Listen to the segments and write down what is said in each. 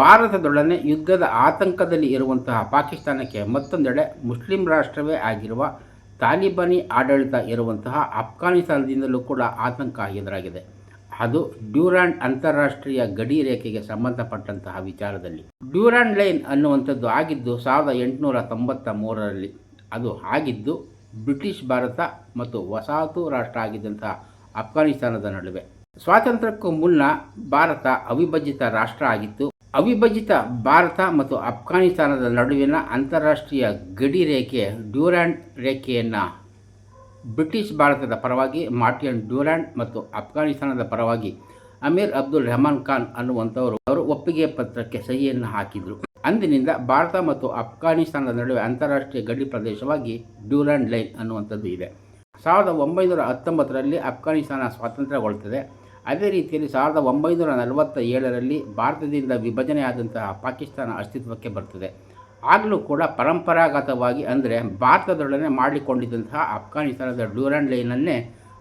ಭಾರತದೊಡನೆ ಯುದ್ಧದ ಆತಂಕದಲ್ಲಿ ಇರುವಂತಹ ಪಾಕಿಸ್ತಾನಕ್ಕೆ ಮತ್ತೊಂದೆಡೆ ಮುಸ್ಲಿಂ ರಾಷ್ಟ್ರವೇ ಆಗಿರುವ ತಾಲಿಬಾನಿ ಆಡಳಿತ ಇರುವಂತಹ ಅಫ್ಘಾನಿಸ್ತಾನದಿಂದಲೂ ಕೂಡ ಆತಂಕ ಎದುರಾಗಿದೆ. ಅದು ಡ್ಯೂರಾಂಡ್ ಅಂತಾರಾಷ್ಟ್ರೀಯ ಗಡಿ ರೇಖೆಗೆ ಸಂಬಂಧಪಟ್ಟಂತಹ ವಿಚಾರದಲ್ಲಿ. ಡ್ಯೂರಾಂಡ್ ಲೈನ್ ಅನ್ನುವಂಥದ್ದು ಆಗಿದ್ದು ಸಾವಿರದ ಎಂಟುನೂರ ತೊಂಬತ್ತ ಮೂರರಲ್ಲಿ ಅದು ಆಗಿದ್ದು ಬ್ರಿಟಿಷ್ ಭಾರತ ಮತ್ತು ವಸಾಹತು ರಾಷ್ಟ್ರ ಆಗಿದ್ದಂತಹ ಅಫ್ಘಾನಿಸ್ತಾನದ ನಡುವೆ. ಸ್ವಾತಂತ್ರ್ಯಕ್ಕೂ ಮುನ್ನ ಭಾರತ ಅವಿಭಜಿತ ರಾಷ್ಟ್ರ ಆಗಿತ್ತು. ಅವಿಭಜಿತ ಭಾರತ ಮತ್ತು ಅಫ್ಘಾನಿಸ್ತಾನದ ನಡುವಿನ ಅಂತಾರಾಷ್ಟ್ರೀಯ ಗಡಿ ರೇಖೆ ಡ್ಯೂರ್ಯಾಂಡ್ ರೇಖೆಯನ್ನು ಬ್ರಿಟಿಷ್ ಭಾರತದ ಪರವಾಗಿ, ಮಾರ್ಟಿಯನ್ ಡ್ಯೂರ್ಯಾಂಡ್ ಮತ್ತು ಅಫ್ಘಾನಿಸ್ತಾನದ ಪರವಾಗಿ ಅಮೀರ್ ಅಬ್ದುಲ್ ರೆಹಮಾನ್ ಖಾನ್ ಅನ್ನುವಂಥವರು ಅವರು ಒಪ್ಪಿಗೆ ಪತ್ರಕ್ಕೆ ಸಹಿಯನ್ನು ಹಾಕಿದರು. ಅಂದಿನಿಂದ ಭಾರತ ಮತ್ತು ಅಫ್ಘಾನಿಸ್ತಾನದ ನಡುವೆ ಅಂತಾರಾಷ್ಟ್ರೀಯ ಗಡಿ ಪ್ರದೇಶವಾಗಿ ಡ್ಯೂರ್ಯಾಂಡ್ ಲೈನ್ ಅನ್ನುವಂಥದ್ದು ಇದೆ. ಸಾವಿರದ ಒಂಬೈನೂರ ಹತ್ತೊಂಬತ್ತರಲ್ಲಿ ಅಫ್ಘಾನಿಸ್ತಾನ ಸ್ವಾತಂತ್ರ್ಯಗೊಳ್ಳುತ್ತದೆ. ಅದೇ ರೀತಿಯಲ್ಲಿ ಸಾವಿರದ ಒಂಬೈನೂರ ನಲವತ್ತ ಏಳರಲ್ಲಿ ಭಾರತದಿಂದ ವಿಭಜನೆಯಾದಂತಹ ಪಾಕಿಸ್ತಾನ ಅಸ್ತಿತ್ವಕ್ಕೆ ಬರ್ತದೆ. ಆಗಲೂ ಕೂಡ ಪರಂಪರಾಗತವಾಗಿ ಅಂದರೆ ಭಾರತದೊಡನೆ ಮಾಡಿಕೊಂಡಿದ್ದಂತಹ ಅಫ್ಘಾನಿಸ್ತಾನದ ಡ್ಯೂರಾಂಡ್ ಲೈನನ್ನೇ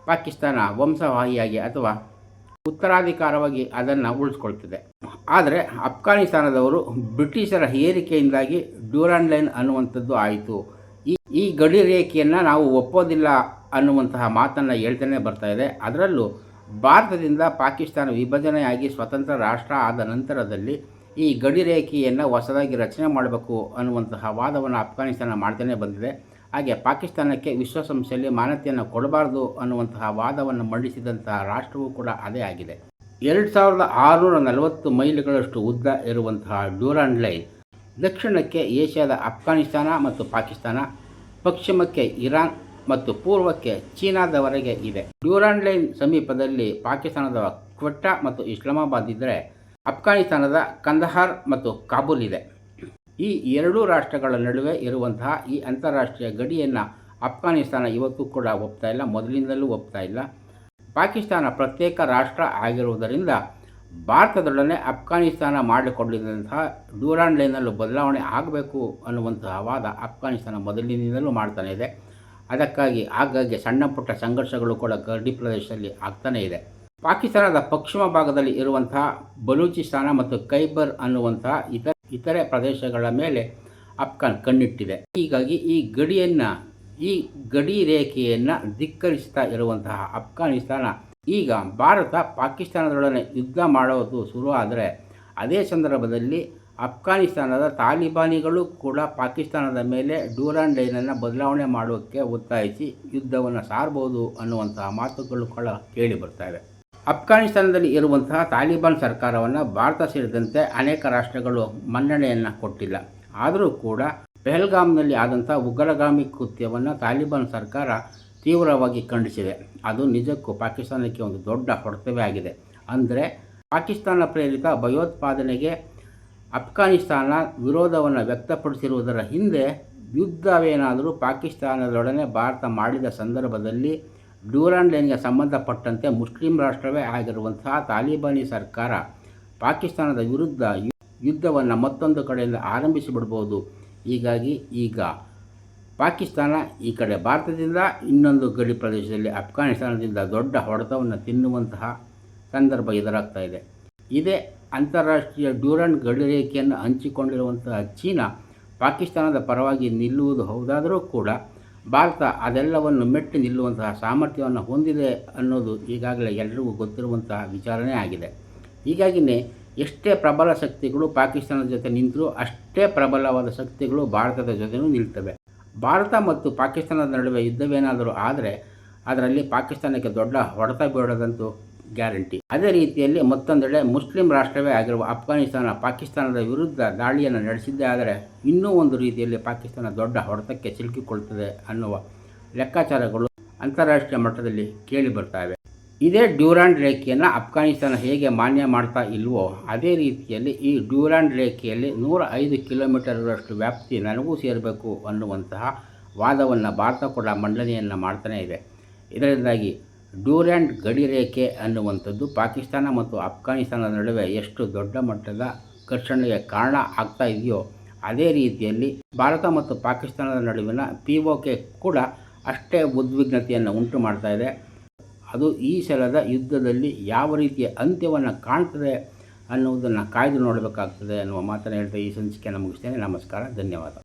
ಪಾಕಿಸ್ತಾನ ವಂಶವಾಹಿಯಾಗಿ ಅಥವಾ ಉತ್ತರಾಧಿಕಾರವಾಗಿ ಅದನ್ನು ಉಳಿಸ್ಕೊಳ್ತದೆ. ಆದರೆ ಅಫ್ಘಾನಿಸ್ತಾನದವರು ಬ್ರಿಟಿಷರ ಹೇರಿಕೆಯಿಂದಾಗಿ ಡ್ಯೂರಾಂಡ್ ಲೈನ್ ಅನ್ನುವಂಥದ್ದು ಆಯಿತು. ಈ ಈ ಗಡಿ ರೇಖೆಯನ್ನು ನಾವು ಒಪ್ಪೋದಿಲ್ಲ ಅನ್ನುವಂತಹ ಮಾತನ್ನು ಹೇಳ್ತಾನೆ ಬರ್ತಾ ಇದೆ. ಅದರಲ್ಲೂ ಭಾರತದಿಂದ ಪಾಕಿಸ್ತಾನ ವಿಭಜನೆಯಾಗಿ ಸ್ವತಂತ್ರ ರಾಷ್ಟ್ರ ಆದ ನಂತರದಲ್ಲಿ ಈ ಗಡಿ ರೇಖೆಯನ್ನು ಹೊಸದಾಗಿ ರಚನೆ ಮಾಡಬೇಕು ಅನ್ನುವಂತಹ ವಾದವನ್ನು ಅಫ್ಘಾನಿಸ್ತಾನ ಮಾಡ್ತಾನೆ ಬಂದಿದೆ. ಹಾಗೆ ಪಾಕಿಸ್ತಾನಕ್ಕೆ ವಿಶ್ವಸಂಸ್ಥೆಯಲ್ಲಿ ಮಾನ್ಯತೆಯನ್ನು ಕೊಡಬಾರ್ದು ಅನ್ನುವಂತಹ ವಾದವನ್ನು ಮಂಡಿಸಿದಂತಹ ರಾಷ್ಟ್ರವೂ ಕೂಡ ಅದೇ ಆಗಿದೆ. ಎರಡು ಸಾವಿರದ ಆರುನೂರ ನಲವತ್ತು ಮೈಲಿಗಳಷ್ಟು ಉದ್ದ ಇರುವಂತಹ ಡ್ಯೂರಾಂಡ್ ಲೈನ್ ದಕ್ಷಿಣಕ್ಕೆ ಏಷ್ಯಾದ ಅಫ್ಘಾನಿಸ್ತಾನ ಮತ್ತು ಪಾಕಿಸ್ತಾನ, ಪಶ್ಚಿಮಕ್ಕೆ ಇರಾನ್ ಮತ್ತು ಪೂರ್ವಕ್ಕೆ ಚೀನಾದವರೆಗೆ ಇದೆ ಡ್ಯೂರಾಂಡ್ ಲೈನ್ ಸಮೀಪದಲ್ಲಿ ಪಾಕಿಸ್ತಾನದ ಕ್ವೆಟ್ಟಾ ಮತ್ತು ಇಸ್ಲಾಮಾಬಾದ್ ಇದ್ದರೆ ಅಫ್ಘಾನಿಸ್ತಾನದ ಕಂದಹಾರ್ ಮತ್ತು ಕಾಬೂಲ್ ಇದೆ. ಈ ಎರಡೂ ರಾಷ್ಟ್ರಗಳ ನಡುವೆ ಇರುವಂತಹ ಈ ಅಂತಾರಾಷ್ಟ್ರೀಯ ಗಡಿಯನ್ನು ಅಫ್ಘಾನಿಸ್ತಾನ ಇವತ್ತು ಕೂಡ ಒಪ್ತಾ ಇಲ್ಲ, ಮೊದಲಿಂದಲೂ ಒಪ್ತಾ ಇಲ್ಲ. ಪಾಕಿಸ್ತಾನ ಪ್ರತ್ಯೇಕ ರಾಷ್ಟ್ರ ಆಗಿರುವುದರಿಂದ ಭಾರತದೊಡನೆ ಅಫ್ಘಾನಿಸ್ತಾನ ಮಾಡಿಕೊಂಡಿದ್ದಂತಹ ಡ್ಯೂರಾಂಡ್ ಲೈನಲ್ಲೂ ಬದಲಾವಣೆ ಆಗಬೇಕು ಅನ್ನುವಂತಹ ವಾದ ಅಫ್ಘಾನಿಸ್ತಾನ ಮೊದಲಿನಿಂದಲೂ ಮಾಡ್ತಾನೆ ಇದೆ. ಅದಕ್ಕಾಗಿ ಆಗಾಗ್ಗೆ ಸಣ್ಣ ಪುಟ್ಟ ಸಂಘರ್ಷಗಳು ಕೂಡ ಗಡಿ ಪ್ರದೇಶದಲ್ಲಿ ಆಗ್ತಾನೇ ಇದೆ. ಪಾಕಿಸ್ತಾನದ ಪಶ್ಚಿಮ ಭಾಗದಲ್ಲಿ ಇರುವಂತಹ ಬಲೂಚಿಸ್ತಾನ ಮತ್ತು ಖೈಬರ್ ಅನ್ನುವಂತಹ ಇತರ ಇತರೆ ಪ್ರದೇಶಗಳ ಮೇಲೆ ಅಫ್ಘಾನ್ ಕಣ್ಣಿಟ್ಟಿದೆ. ಹೀಗಾಗಿ ಈ ಗಡಿಯನ್ನು, ಈ ಗಡಿ ರೇಖೆಯನ್ನು ಧಿಕ್ಕರಿಸ್ತಾ ಇರುವಂತಹ ಅಫ್ಘಾನಿಸ್ತಾನ ಈಗ ಭಾರತ ಪಾಕಿಸ್ತಾನದೊಡನೆ ಯುದ್ಧ ಮಾಡೋದು ಶುರು ಅದೇ ಸಂದರ್ಭದಲ್ಲಿ ಅಫ್ಘಾನಿಸ್ತಾನದ ತಾಲಿಬಾನಿಗಳು ಕೂಡ ಪಾಕಿಸ್ತಾನದ ಮೇಲೆ ಡೂರಾನ್ ಲೈನನ್ನು ಬದಲಾವಣೆ ಮಾಡೋಕ್ಕೆ ಒತ್ತಾಯಿಸಿ ಯುದ್ಧವನ್ನು ಸಾರಬಹುದು ಅನ್ನುವಂತಹ ಮಾತುಗಳು ಕೂಡ ಕೇಳಿ ಬರ್ತಾ ಇವೆ. ಅಫ್ಘಾನಿಸ್ತಾನದಲ್ಲಿ ಇರುವಂತಹ ತಾಲಿಬಾನ್ ಸರ್ಕಾರವನ್ನು ಭಾರತ ಸೇರಿದಂತೆ ಅನೇಕ ರಾಷ್ಟ್ರಗಳು ಮನ್ನಣೆಯನ್ನು ಕೊಟ್ಟಿಲ್ಲ. ಆದರೂ ಕೂಡ ಪೆಹಲ್ಗಾಮ್ನಲ್ಲಿ ಆದಂಥ ಉಗ್ರಗಾಮಿ ಕೃತ್ಯವನ್ನು ತಾಲಿಬಾನ್ ಸರ್ಕಾರ ತೀವ್ರವಾಗಿ ಖಂಡಿಸಿದೆ. ಅದು ನಿಜಕ್ಕೂ ಪಾಕಿಸ್ತಾನಕ್ಕೆ ಒಂದು ದೊಡ್ಡ ಹೊಡೆತವೇ ಆಗಿದೆ. ಅಂದರೆ ಪಾಕಿಸ್ತಾನ ಪ್ರೇರಿತ ಭಯೋತ್ಪಾದನೆಗೆ ಅಫ್ಘಾನಿಸ್ತಾನ ವಿರೋಧವನ್ನು ವ್ಯಕ್ತಪಡಿಸಿರುವುದರ ಹಿಂದೆ ಯುದ್ಧವೇನಾದರೂ ಪಾಕಿಸ್ತಾನದೊಡನೆ ಭಾರತ ಮಾಡಿದ ಸಂದರ್ಭದಲ್ಲಿ ಡ್ಯೂರಾಂಡ್ ಲೈನ್ಗೆ ಸಂಬಂಧಪಟ್ಟಂತೆ ಮುಸ್ಲಿಂ ರಾಷ್ಟ್ರವೇ ಆಗಿರುವಂತಹ ತಾಲಿಬಾನಿ ಸರ್ಕಾರ ಪಾಕಿಸ್ತಾನದ ವಿರುದ್ಧ ಯುದ್ಧವನ್ನು ಮತ್ತೊಂದು ಕಡೆಯಿಂದ ಆರಂಭಿಸಿಬಿಡ್ಬೋದು. ಹೀಗಾಗಿ ಈಗ ಪಾಕಿಸ್ತಾನ ಈ ಕಡೆ ಭಾರತದಿಂದ, ಇನ್ನೊಂದು ಗಡಿ ಪ್ರದೇಶದಲ್ಲಿ ಅಫ್ಘಾನಿಸ್ತಾನದಿಂದ ದೊಡ್ಡ ಹೊಡೆತವನ್ನು ತಿನ್ನುವಂತಹ ಸಂದರ್ಭ ಎದುರಾಗ್ತಾ ಇದೆ. ಇದೇ ಅಂತಾರಾಷ್ಟ್ರೀಯ ಡ್ಯೂರನ್ ಗಡಿ ರೇಖೆಯನ್ನು ಹಂಚಿಕೊಂಡಿರುವಂತಹ ಚೀನಾ ಪಾಕಿಸ್ತಾನದ ಪರವಾಗಿ ನಿಲ್ಲುವುದು ಹೌದಾದರೂ ಕೂಡ ಭಾರತ ಅದೆಲ್ಲವನ್ನು ಮೆಟ್ಟಿ ನಿಲ್ಲುವಂತಹ ಸಾಮರ್ಥ್ಯವನ್ನು ಹೊಂದಿದೆ ಅನ್ನೋದು ಈಗಾಗಲೇ ಎಲ್ಲರಿಗೂ ಗೊತ್ತಿರುವಂತಹ ವಿಚಾರಣೆ ಆಗಿದೆ. ಹೀಗಾಗಿಯೇ ಎಷ್ಟೇ ಪ್ರಬಲ ಶಕ್ತಿಗಳು ಪಾಕಿಸ್ತಾನದ ಜೊತೆ ನಿಂತರೂ ಅಷ್ಟೇ ಪ್ರಬಲವಾದ ಶಕ್ತಿಗಳು ಭಾರತದ ಜೊತೆಯೂ ನಿಲ್ತವೆ. ಭಾರತ ಮತ್ತು ಪಾಕಿಸ್ತಾನದ ನಡುವೆ ಯುದ್ಧವೇನಾದರೂ ಆದರೆ ಅದರಲ್ಲಿ ಪಾಕಿಸ್ತಾನಕ್ಕೆ ದೊಡ್ಡ ಹೊಡೆತ ಬೀಳೋದಂತೂ ಗ್ಯಾರಂಟಿ. ಅದೇ ರೀತಿಯಲ್ಲಿ ಮತ್ತೊಂದೆಡೆ ಮುಸ್ಲಿಂ ರಾಷ್ಟ್ರವೇ ಆಗಿರುವ ಅಫ್ಘಾನಿಸ್ತಾನ ಪಾಕಿಸ್ತಾನದ ವಿರುದ್ಧ ದಾಳಿಯನ್ನು ನಡೆಸಿದ್ದೇ ಆದರೆ ಇನ್ನೂ ಒಂದು ರೀತಿಯಲ್ಲಿ ಪಾಕಿಸ್ತಾನ ದೊಡ್ಡ ಹೊಡೆತಕ್ಕೆ ಸಿಲುಕಿಕೊಳ್ಳುತ್ತದೆ ಅನ್ನುವ ಲೆಕ್ಕಾಚಾರಗಳು ಅಂತಾರಾಷ್ಟ್ರೀಯ ಮಟ್ಟದಲ್ಲಿ ಕೇಳಿ ಬರ್ತವೆ. ಇದೇ ಡ್ಯೂರಾಂಡ್ ರೇಖೆಯನ್ನು ಅಫ್ಘಾನಿಸ್ತಾನ ಹೇಗೆ ಮಾನ್ಯ ಮಾಡ್ತಾ ಇಲ್ವೋ, ಅದೇ ರೀತಿಯಲ್ಲಿ ಈ ಡ್ಯೂರಾಂಡ್ ರೇಖೆಯಲ್ಲಿ ನೂರ ಐದು ಕಿಲೋಮೀಟರ್ಗಳಷ್ಟು ವ್ಯಾಪ್ತಿ ನನಗೂ ಸೇರಬೇಕು ಅನ್ನುವಂತಹ ವಾದವನ್ನು ಭಾರತ ಕೂಡ ಮಂಡನೆಯನ್ನು ಮಾಡ್ತಾನೇ ಇದೆ. ಇದರಿಂದಾಗಿ ಡ್ಯೂರ್ಯಾಂಡ್ ಗಡಿ ರೇಖೆ ಅನ್ನುವಂಥದ್ದು ಪಾಕಿಸ್ತಾನ ಮತ್ತು ಅಫ್ಘಾನಿಸ್ತಾನದ ನಡುವೆ ಎಷ್ಟು ದೊಡ್ಡ ಮಟ್ಟದ ಘರ್ಷಣೆಗೆ ಕಾರಣ ಆಗ್ತಾ ಇದೆಯೋ ಅದೇ ರೀತಿಯಲ್ಲಿ ಭಾರತ ಮತ್ತು ಪಾಕಿಸ್ತಾನದ ನಡುವಿನ ಪಿ ಒ ಕೆ ಕೂಡ ಅಷ್ಟೇ ಉದ್ವಿಗ್ನತೆಯನ್ನು ಉಂಟು ಮಾಡ್ತಾ ಇದೆ. ಅದು ಈ ಸಲದ ಯುದ್ಧದಲ್ಲಿ ಯಾವ ರೀತಿಯ ಅಂತ್ಯವನ್ನು ಕಾಣ್ತದೆ ಅನ್ನುವುದನ್ನು ಕಾಯ್ದು ನೋಡಬೇಕಾಗ್ತದೆ ಅನ್ನುವ ಮಾತನ್ನು ಹೇಳ್ತಾ ಈ ಸಂಚಿಕೆಯನ್ನು ಮುಗಿಸ್ತೇನೆ. ನಮಸ್ಕಾರ, ಧನ್ಯವಾದ.